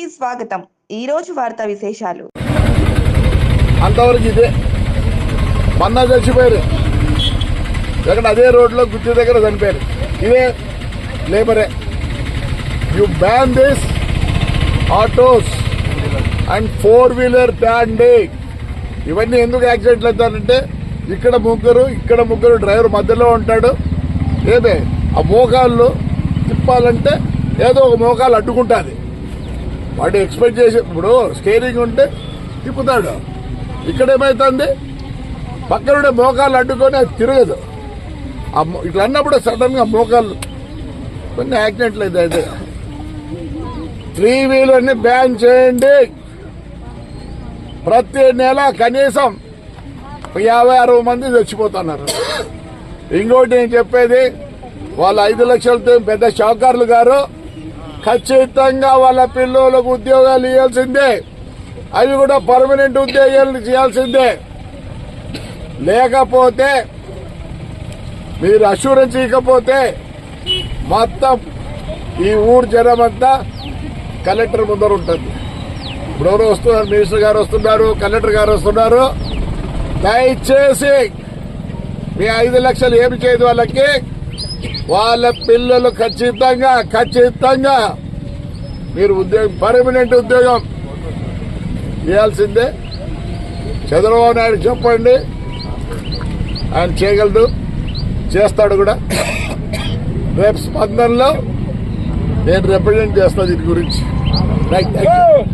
స్వాగతం. ఈ రోజు వార్తా విశేషాలు. అంతవరకు ఇదే. మన్నా చచ్చిపోయారు. ఎక్కడ అదే రోడ్లో గుర్తు దగ్గర చనిపోయారు. ఇదే లేబరే. You ban this autos and four wheeler banning ఇవన్నీ ఎందుకు యాక్సిడెంట్లు అవుతారంటే ఇక్కడ ముగ్గురు ఇక్కడ ముగ్గురు డ్రైవర్ మధ్యలో ఉంటాడు. ఏదే ఆ మోకాళ్ళు తిప్పాలంటే ఏదో ఒక మోకాలు అడ్డుకుంటుంది. వాడు ఎక్స్పెక్ట్ చేసి ఇప్పుడు స్కేరింగ్ ఉంటే తిప్పుతాడు. ఇక్కడ ఏమవుతుంది పక్కనుండే మోకాలు అడ్డుకొని అది తిరగదు. ఇట్లా అన్నప్పుడు సడన్గా మోకాలు కొన్ని యాక్సిడెంట్లు అయితే అయితే త్రీ వీలర్ని బ్యాన్ చేయండి. ప్రతి నెల కనీసం యాభై అరవై మంది చచ్చిపోతున్నారు. ఇంకోటి నేను చెప్పేది వాళ్ళ ఐదు లక్షలతో పెద్ద షావుకారులు గారు ఖచ్చితంగా వాళ్ళ పిల్లలకు ఉద్యోగాలు ఇవ్వాల్సిందే. అవి కూడా పర్మనెంట్ ఉద్యోగాలు చేయాల్సిందే. లేకపోతే మీరు అష్యూరెన్స్ ఇవ్వకపోతే మొత్తం ఈ ఊరు జనం కలెక్టర్ ముందర ఉంటుంది. ఇప్పుడు వస్తున్నారు మినిస్టర్ గారు వస్తున్నారు కలెక్టర్ గారు వస్తున్నారు. దయచేసి మీ ఐదు లక్షలు ఏమి చేయదు వాళ్ళకి. వాళ్ళ పిల్లలు ఖచ్చితంగా ఖచ్చితంగా మీరు ఉద్యోగం పర్మనెంట్ ఉద్యోగం చేయాల్సిందే. చంద్రబాబు నాయుడు చెప్పండి. ఆయన చేయగలడు. చేస్తాడు కూడా. రేపు స్పందనలో నేను రిప్రజెంట్ చేస్తాను దీని గురించి. Right thank